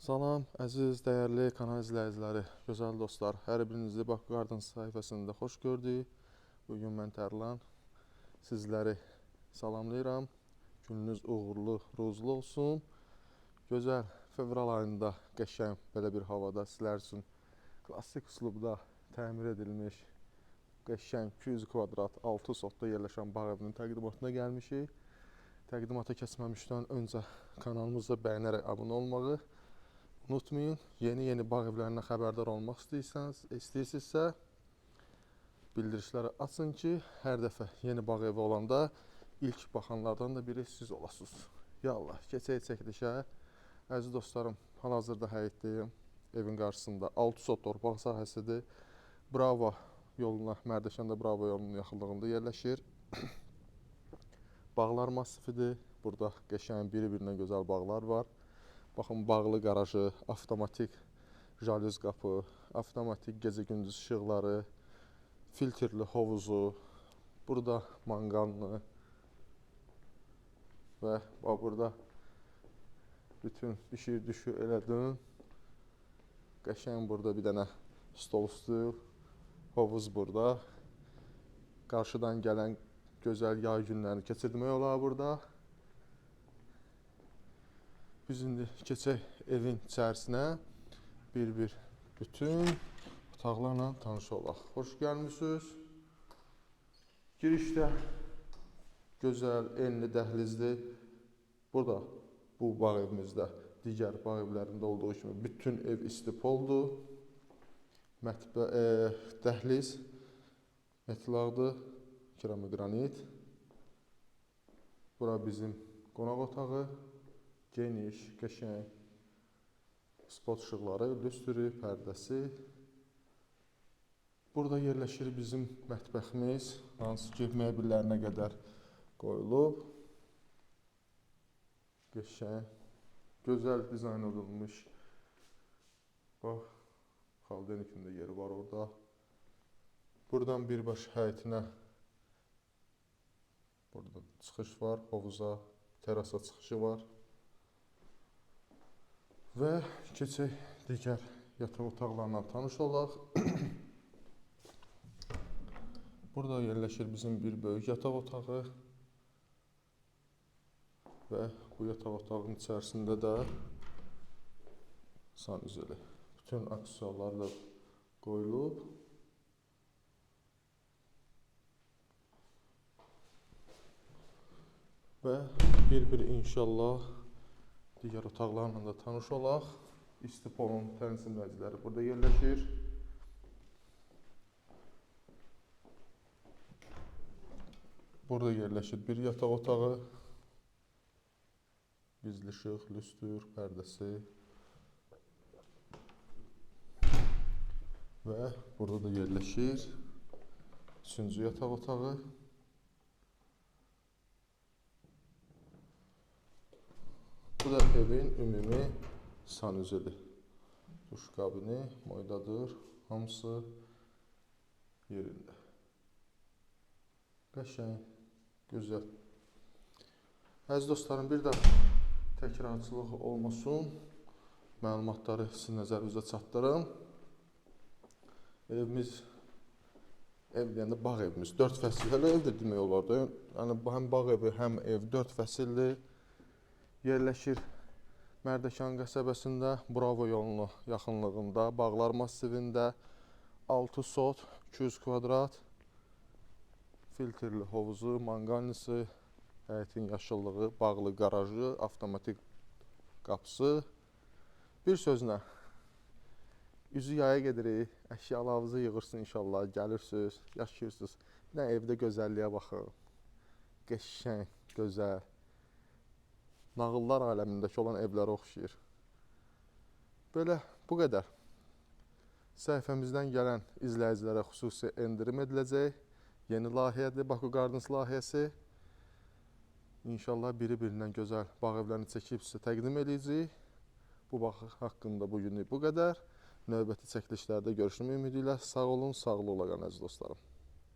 Salam, əziz, dəyərli kanal izləyiciləri, gözəl dostlar. Hər birinizi Bakı Gardens səhifəsində xoş gördük. Bu gün mən Tərlan sizləri salamlayıram. Gününüz uğurlu, ruzlu olsun. Gözəl fevral ayında qəşəng belə bir havada sizlər üçün klassik üslubda təmir edilmiş qəşəng 200 kvadrat 6 sotda yerləşən bağ evinin təqdimatına gəlmişik. Təqdimata keçməmişdən öncə kanalımıza bəyənərək abunə olmağı unutmayın. Yeni-yeni bağ evlərindən xəbərdar olmaq istəyirsəniz, istəyirsinizsə bildirişləri açın ki, hər dəfə yeni bağ evi olanda ilk baxanlardan da biri siz olasınız. Yallah, keçək çəkilişə. Əziz dostlarım, hal-hazırda həyətdəyim. Evin qarşısında 6 sot torpaq sahəsidir. Bravo yoluna, Mərdəkanda Bravo yolunun yaxınlığında yerləşir. Bağlar massifidir. Burada qəşəng biri-birinə gözəl bağlar var. Baxın, bağlı qarajı, avtomatik jalüz qapı, avtomatik gecə-gündüz işıqları, filtrli hovuzu, burada manqallı və bax burada bütün işi düşü elədin. Qəşəng burada bir dənə stol üstü, hovuz burada. Qarşıdan gələn gözəl yay günlərini keçirmək olar burada. Biz indi keçək evin içərisinə bir-bir bütün otaqlarla tanış olaq. Xoş gəlmisiniz. Girişdə gözəl enli dəhlizli. Burada bu bağ evimizdə digər bağ evlərində olduğu kimi bütün ev istipoldur. Mətbə e, dəhliz metlaqdır, keramik qranit. Bura bizim qonaq otağı. Geniş, qəşəng spot işıqları, lüstrü, pərdəsi. Burada yerləşir bizim mətbəximiz, hansı ki mebellərinə qədər qoyulub. Qəşəng, gözəl dizayn olunmuş. Bax, xaldenikin də yeri var orada. Buradan birbaşa həyətinə burada çıxış var, hovuza, terasa çıxışı var. Və keçək digər yataq otaqlarla tanış olaq. Burada yerləşir bizim bir böyük yataq otağı və bu yataq otağının içərisində də sanuzeli. Bütün aksesuarlar da qoyulub. Və bir-bir inşallah digər otaqlarla da tanış olaq. İstipolun tənzimləyiciləri burada yerləşir. Burada yerləşir bir yataq otağı. Gizli işıq, lüstür, pərdəsi. Və burada da yerləşir üçüncü yataq otağı. Bu da evin ümumi sanuzeli. Duş kabini, moydadır, hamısı yerində. Qəşəng, gözəl. Əziz dostlarım, bir də təkrarçılıq olmasın. Məlumatları sizin nəzərinizə çatdırım. Evimiz ev deyəndə bağ evimiz 4 fəsilli evdir demək olar da. Yəni həm bağ evi, həm ev 4 fəsilli yerləşir Mərdəkan qəsəbəsində, Bravo yolunun yaxınlığında, Bağlar massivində 6 sot, 200 kvadrat, filtrli hovuzu, manqalnisi, həyətin yaşıllığı, bağlı qarajı, avtomatik qapısı. Bir sözlə üzü yaya gedirik, əşyalarınızı yığırsınız inşallah, gəlirsiniz, yaşayırsınız. Bir dənə evdə gözəlliyə baxın. Qəşəng, gözəl nağıllar aləmindəki olan evlərə oxşayır. Belə bu qədər. Səhifəmizdən gələn izləyicilərə xüsusi endirim ediləcək. Yeni layihədir, Baku Gardens layihəsi. İnşallah biri-birindən gözəl bağ evlərini çəkib sizə təqdim edəcəyik. Bu bağ haqqında bu günlük bu qədər. Növbəti çəkilişlərdə görüşmək ümidi ilə sağ olun, sağlıqla qalın əziz dostlarım.